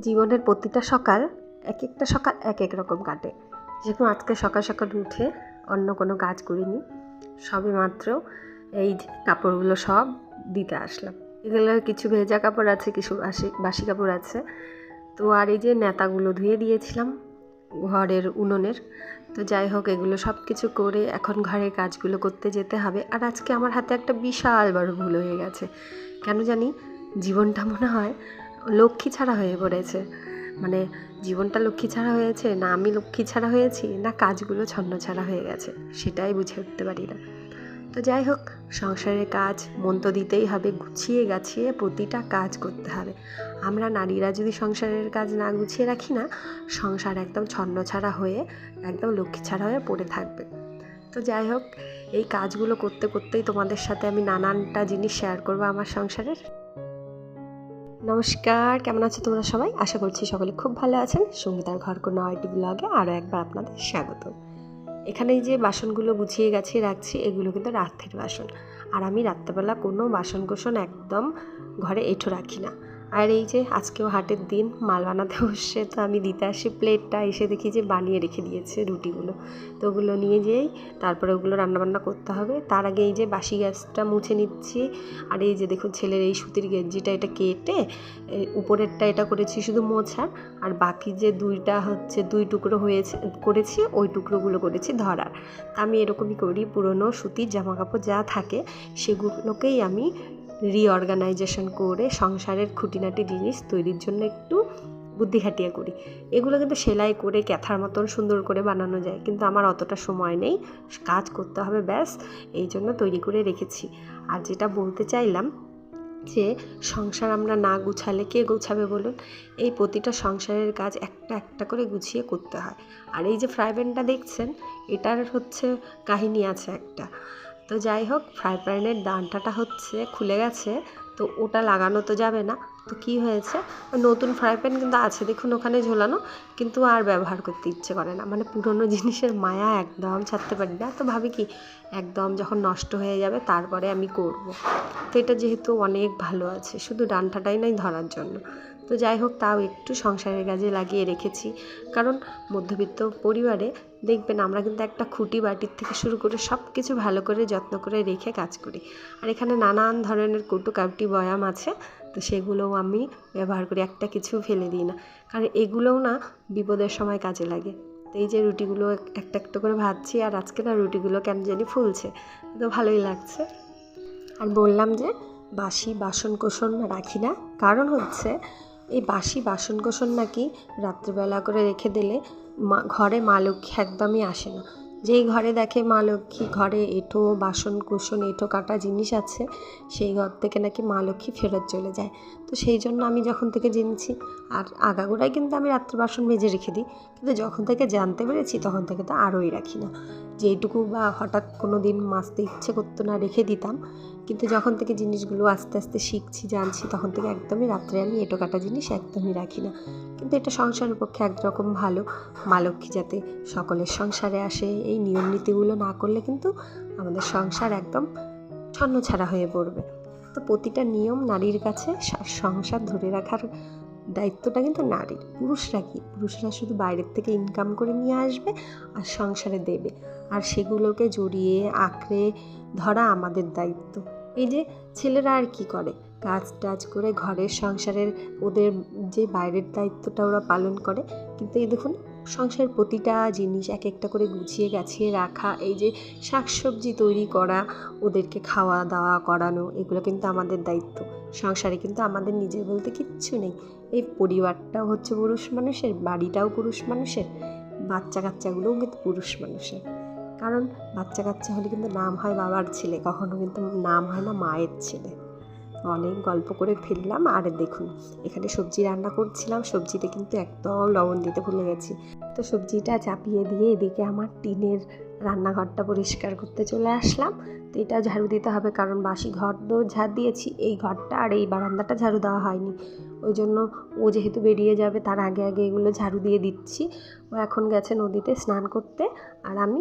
জীবনের প্রতিটা সকাল এক একটা সকাল এক এক রকম কাটে। যেরকম আজকে সকাল সকাল উঠে অন্য কোনো কাজ করিনি, সবে মাত্র এই কাপড়গুলো সব দিতে আসলাম। এগুলো কিছু ভেজা কাপড় আছে, কিছু বাসি বাসি কাপড় আছে। তো আর এই যে নেতাগুলো ধুয়ে দিয়েছিলাম ঘরের উনুনের, তো যাই হোক এগুলো সব কিছু করে এখন ঘরের কাজগুলো করতে যেতে হবে। আর আজকে আমার হাতে একটা বিশাল বড় ভুল হয়ে গেছে। কেন জানি? জীবনটা মনে হয় লক্ষ্মী ছাড়া হয়ে পড়েছে। মানে জীবনটা লক্ষ্মী ছাড়া হয়েছে, না আমি লক্ষ্মী ছাড়া হয়েছি, না কাজগুলো ছন্ন ছাড়া হয়ে গেছে, সেটাই বুঝে উঠতে পারি না। তো যাই হোক, সংসারের কাজ মন তো দিতেই হবে, গুছিয়ে গাছিয়ে প্রতিটা কাজ করতে হবে। আমরা নারীরা যদি সংসারের কাজ না গুছিয়ে রাখি না, সংসার একদম ছন্ন ছাড়া হয়ে, একদম লক্ষ্মী ছাড়া হয়ে পড়ে থাকবে। তো যাই হোক, এই কাজগুলো করতে করতেই তোমাদের সাথে আমি নানানটা জিনিস শেয়ার করব আমার সংসারের। নমস্কার, কেমন আছো তোমরা সবাই? আশা করছি সকলে খুব ভালো আছেন। সঙ্গীতার ঘর কোনো আইটি ব্লগে আরও একবার আপনাদের স্বাগত। এখানে যে বাসনগুলো গুছিয়ে গাছিয়ে রাখছি, এগুলো কিন্তু রাত্রের বাসন। আর আমি রাত্রেবেলা কোনো বাসন কোসন একদম ঘরে এঁঠো রাখি না। আর এই যে আজকেও হাটের দিন, মাল বানাতে বসে তো আমি দিতে আসি প্লেটটা এসে দেখি যে বানিয়ে রেখে দিয়েছে রুটিগুলো। তো ওগুলো নিয়ে যেয়েই তারপরে ওগুলো রান্নাবান্না করতে হবে। তার আগে এই যে বাসি গ্যাসটা মুছে নিচ্ছি। আর এই যে দেখুন ছেলের এই সুতির গেঞ্জিটা এটা কেটে উপরেরটা এটা করেছি শুধু মোছার। আর বাকি যে দুইটা হচ্ছে দুই টুকরো হয়েছে, করেছি, ওই টুকরোগুলো করেছি ধরার। তা আমি এরকমই করি পুরনো সুতির জামা কাপড় যা থাকে, সেগুলোকেই আমি রিঅর্গানাইজেশন করে সংসারের খুঁটিনাটি জিনিস তৈরির জন্য একটু বুদ্ধি খাটিয়ে করি। এগুলো কিন্তু সেলাই করে ক্যাথার মতন সুন্দর করে বানানো যায়, কিন্তু আমার অতটা সময় নেই। কাজ করতে হবে, ব্যাস, এই জন্য তৈরি করে রেখেছি। আর যেটা বলতে চাইলাম যে, সংসার আমরা না গুছালে কে গুছাবে বলুন? এই প্রতিটা সংসারের কাজ একটা একটা করে গুছিয়ে করতে হয়। আর এই যে ফ্রাই প্যানটা দেখছেন, এটার হচ্ছে কাহিনী আছে একটা। তো যাই হোক ফ্রাই প্যানের ডানটাটা হচ্ছে খুলে গেছে, তো ওটা লাগানো তো যাবে না। তো কি হয়েছে? নতুন ফ্রাই প্যান কিন্তু আছে, দেখুন ওখানে ঝোলানো, কিন্তু আর ব্যবহার করতে ইচ্ছে করে না। মানে পুরনো জিনিসের মায়া একদম ছাড়তে পারি না। তো ভাবি কি, একদম যখন নষ্ট হয়ে যাবে তারপরে আমি করব। তো এটা যেহেতু অনেক ভালো আছে, শুধু ডানটাটাই নাই ধরার জন্য। তো যাই হোক, তাও একটু সংসারের কাজে লাগিয়ে রেখেছি। কারণ মধ্যবিত্ত পরিবারে দেখবেন আমরা কিন্তু একটা খুঁটি বাটির থেকে শুরু করে সব কিছু ভালো করে যত্ন করে রেখে কাজ করি। আর এখানে নানান ধরনের কটু কাউটি বয়াম আছে, তো সেগুলোও আমি ব্যবহার করি, একটা কিছু ফেলে দিই না। কারণ এগুলোও না বিপদের সময় কাজে লাগে। তো এই যে রুটিগুলো একটা একটা করে ভাজছি আর আজকে না রুটিগুলো কেন জানি ফুলছে, তো ভালোই লাগছে। আর বললাম যে বাসি বাসন কোসন রাখি না। কারণ হচ্ছে এই বাসি বাসন কোসন নাকি রাত্রিবেলা করে রেখে দিলে মা, ঘরে মা লক্ষ্মী একদমই আসে না। যেই ঘরে দেখে মা লক্ষ্মী, ঘরে এঁটো, বাসন কুসন, এঁটো কাটা জিনিস আছে, সেই ঘর থেকে নাকি মা লক্ষ্মী ফেরত চলে যায়। তো সেই জন্য আমি যখন থেকে জেনেছি আর আগাগোড়াই কিন্তু আমি রাত্রে বাসন মেজে রেখে দিই। কিন্তু যখন থেকে জানতে পেরেছি, তখন থেকে তো আরোই রাখি না। যেইটুকু বা হঠাৎ কোনো দিন মাজতে ইচ্ছে করতো না রেখে দিতাম, কিন্তু যখন থেকে জিনিসগুলো আস্তে আস্তে শিখছি, জানছি, তখন থেকে একদমই রাত্রে আমি এটো কাটা জিনিস একদমই রাখি না। কিন্তু এটা সংসারের পক্ষে একরকম ভালো। মা লক্ষ্মী যাতে সকলের সংসারে আসে, এই নিয়ম নীতিগুলো না করলে কিন্তু আমাদের সংসার একদম ছন্ন ছাড়া হয়ে পড়বে। তো প্রতিটা নিয়ম নারীর কাছে সংসার ধরে রাখার দায়িত্বটা কিন্তু নারীর, পুরুষরা কি? পুরুষরা শুধু বাইরের থেকে ইনকাম করে নিয়ে আসবে আর সংসারে দেবে। আর সেগুলোকে জড়িয়ে আঁকড়ে ধরা আমাদের দায়িত্ব। এই যে ছেলেরা আর কি করে? কাজ টাজ করে ঘরের সংসারের ওদের যে বাইরের দায়িত্বটা ওরা পালন করে। কিন্তু এই দেখুন, সংসারের প্রতিটা জিনিস এক একটা করে গুছিয়ে গাছিয়ে রাখা, এই যে শাকসবজি তৈরি করা, ওদেরকে খাওয়া দাওয়া করানো, এগুলো কিন্তু আমাদের দায়িত্ব। সংসারে, কিন্তু আমাদের নিজের বলতে কিচ্ছু নেই। এই পরিবারটাও হচ্ছে পুরুষ মানুষের, বাড়িটাও পুরুষ মানুষের বাচ্চা কাচ্চাগুলোও কিন্তু পুরুষ মানুষের। কারণ বাচ্চা কাচ্চা হলে কিন্তু নাম হয় বাবার ছেলে, কখনো কিন্তু নাম হয় না মায়ের ছেলে। অনেক গল্প করে ফেললাম, আর দেখুন, এখানে সবজি রান্না করছিলাম, সবজিতে কিন্তু একদম লবণ দিতে ভুলে গেছি। তো সবজিটা চাপিয়ে দিয়ে এদিকে আমার টিনের রান্নাঘরটা পরিষ্কার করতে চলে আসলাম। তো এটা ঝাড়ু দিতে হবে কারণ বাসি ঘর তো ঝাড় দিয়েছি, এই ঘরটা আর এই বারান্দাটা ঝাড়ু দেওয়া হয়নি। ওই জন্য ও যেহেতু বেরিয়ে যাবে তার আগে আগে এগুলো ঝাড়ু দিয়ে দিচ্ছি। ও এখন গেছে নদীতে স্নান করতে আর আমি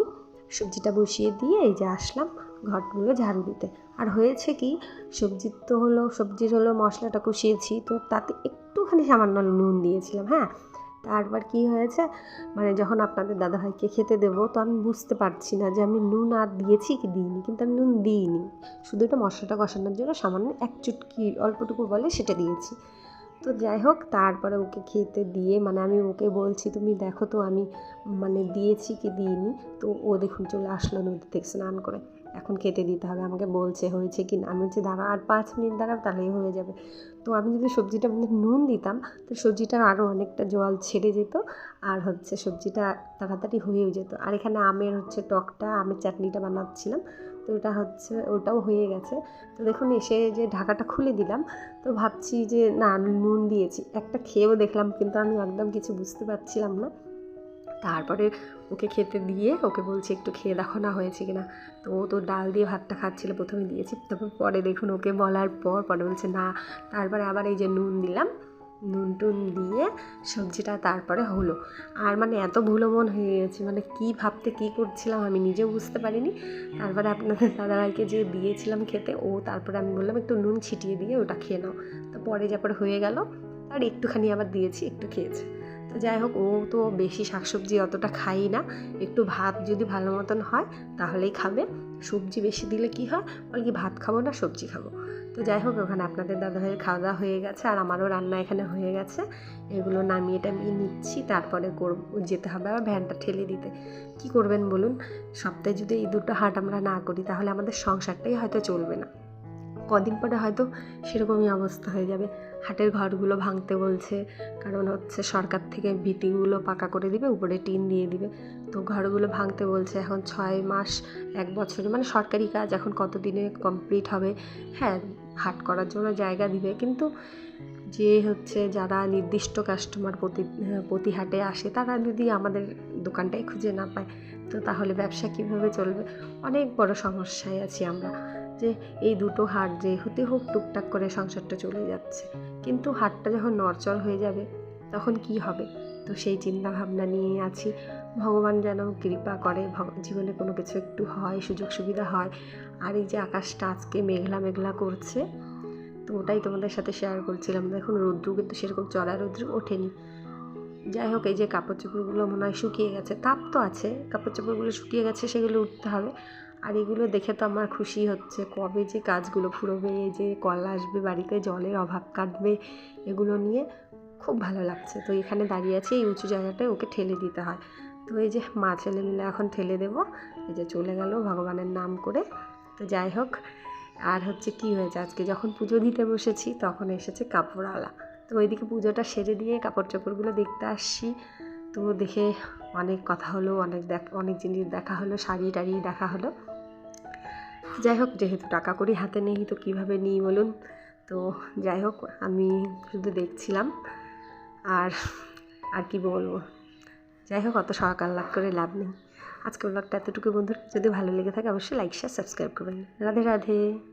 সবজিটা বসিয়ে দিয়ে এই যে আসলাম ঘরগুলো ঝাড়ু দিতে। আর হয়েছে কি, সবজির তো হলো, সবজির হলো মশলাটা কষিয়েছি, তো তাতে একটুখানি সামান্য নুন দিয়েছিলাম হ্যাঁ? তারপর কি হয়েছে? মানে যখন আপনাদের দাদাভাইকে খেতে দেবো, তো আমি বুঝতে পারছি না যে আমি নুন আর দিয়েছি কি দিইনি, কিন্তু আমি নুন দিইনি। শুধু এটা মশলাটা কষানোর জন্য সামান্য এক চুটকি অল্পটুকু বলে সেটা দিয়েছি। তো যাই হোক, তারপরে ওকে খেতে দিয়ে মানে আমি ওকে বলছি, তুমি দেখো তো আমি মানে দিয়েছি কি দিইনি? তো ও দেখুন চলে আসলো নদী থেকে স্নান করে। এখন খেতে দিতে হবে। আমাকে বলছে, হয়েছে কি না? আমি বলছি দাঁড়া আর পাঁচ মিনিট দাঁড়াও, তাহলেই হয়ে যাবে। তো আমি যদি সবজিটা মধ্যে নুন দিতাম, তো সবজিটা আরও অনেকটা জল ছেড়ে যেত আর হচ্ছে সবজিটা তাড়াতাড়ি হয়েও যেত। আর এখানে আমের হচ্ছে টকটা, আমের চাটনিটা বানাচ্ছিলাম, তো ওটা হচ্ছে, ওটাও হয়ে গেছে। তো দেখুন, এসে যে ঢাকাটা খুলে দিলাম, তো ভাবছি যে, না আমি নুন দিয়েছি। একটা খেয়েও দেখলাম, কিন্তু আমি একদম কিছু বুঝতে পারছিলাম না। তারপরে ওকে খেতে দিয়ে ওকে বলছি, একটু খেয়ে দেখো না হয়েছে কিনা? তো ও তো ডাল দিয়ে ভাতটা খাচ্ছিল, প্রথমে দিয়েছি। তারপর পরে দেখুন ওকে বলার পর পরে বলছে, না। তারপরে আবার এই যে নুন দিলাম। নুন টুন দিয়ে সবজিটা তারপরে হলো। আর মানে এত ভুলো মন হয়ে গেছে মানে কি ভাবতে কি করছিলাম আমি নিজেও বুঝতে পারিনি। তারপরে আপনাদের দাদাভাইকে যে দিয়েছিলাম খেতে, ও তারপরে আমি বললাম, একটু নুন ছিটিয়ে দিয়ে ওটা খেয়ে নাও। তো পরে যারপর হয়ে গেল, আর একটুখানি আবার দিয়েছি, একটু খেয়েছে। তো যাই হোক, ও তো বেশি শাকসবজি অতটা খাই না। একটু ভাত যদি ভালো মতন হয়, তাহলেই খাবে। সবজি বেশি দিলে কি হয়? বলে কি, ভাত খাব না, সবজি খাব। তো যাই হোক, ওখানে আপনাদের দাদাভাইয়ের খাওয়া দাওয়া হয়ে গেছে, আর আমারও রান্না এখানে হয়ে গেছে। এগুলো নামিয়ে টামিয়ে নিচ্ছি, তারপরে যেতে হবে আবার ভ্যানটা ঠেলে দিতে। কি করবেন বলুন? সপ্তাহে যদি এই দুটো হাট আমরা না করি, তাহলে আমাদের সংসারটাই হয়তো চলবে না। কদিন পরে হয়তো সেরকমই অবস্থা হয়ে যাবে। হাটের ঘরগুলো ভাঙতে বলছে, কারণ হচ্ছে সরকার থেকে ভিটিগুলো পাকা করে দিবে, উপরে টিন দিয়ে দিবে। তো ঘরগুলো ভাঙতে বলছে এখন ছয় মাস, এক বছরে মানে সরকারি কাজ এখন কত দিনে কমপ্লিট হবে? হ্যাঁ হাট করার জন্য জায়গা দিবে, কিন্তু যে হচ্ছে যারা নির্দিষ্ট কাস্টমার প্রতি প্রতি হাটে আসে, তারা যদি আমাদের দোকানটাই খুঁজে না পায়, তো তাহলে ব্যবসা কীভাবে চলবে? অনেক বড় সমস্যায় আছি আমরা। যে এই দুটো হাট যে হতে হোক টুকটাক করে সংসারটা চলে যাচ্ছে। কিন্তু হাটটা যখন নড়চড় হয়ে যাবে, তখন কি হবে? তো সেই চিন্তা ভাবনা নিয়ে আছি। ভগবান যেন কৃপা করে জীবনে কোনো কিছু একটু হয়, সুযোগ সুবিধা হয়। আর এই যে আকাশটা আজকে মেঘলা মেঘলা করছে, তো ওটাই তোমাদের সাথে শেয়ার করছিলাম। দেখুন, রৌদ্র কিন্তু সেরকম চড়া রৌদ্র ওঠেনি। যাই হোক, এই যে কাপড় চোপড়গুলো মনে হয় শুকিয়ে গেছে, তাপ তো আছে। কাপড় চোপড়গুলো শুকিয়ে গেছে, সেগুলো উঠতে হবে। আর এগুলো দেখে তো আমার খুশি হচ্ছে। কবে যে কাজগুলো ফুরোবে যে কল আসবে বাড়িতে, জলের অভাব কাটবে, এগুলো নিয়ে খুব ভালো লাগছে। তো এখানে দাঁড়িয়ে আছে, এই উঁচু জায়গাটায় ওকে ঠেলে দিতে হয়। তো এই যে মা ছেলে মিলে এখন ঠেলে দেব। এই যে চলে গেল ভগবানের নাম করে। তো যাই হোক, আর হচ্ছে কি হয়েছে? আজকে যখন পুজো দিতে বসেছি, তখন এসেছে কাপড়ওয়ালা। তো ওইদিকে পুজোটা সেরে দিয়ে কাপড় চোপড়গুলো দেখতে আসছি। তো দেখে অনেক কথা হলো, অনেক দেখ, অনেক জিনিস দেখা হলো, শাড়ি টাড়ি দেখা হলো। যাই হোক, যেহেতু টাকা করি হাতে নেই, তো কীভাবে নিই বলুন? তো যাই হোক, আমি শুধু দেখছিলাম। আর আর কি বলব? যাই হোক, অত সকাল লাভ করে লাভ নেই। আজকের ব্লগটা এতটুকু বন্ধুর। যদি ভালো লেগে থাকে, অবশ্যই লাইক শেয়ার সাবস্ক্রাইব করবেন। রাধে রাধে।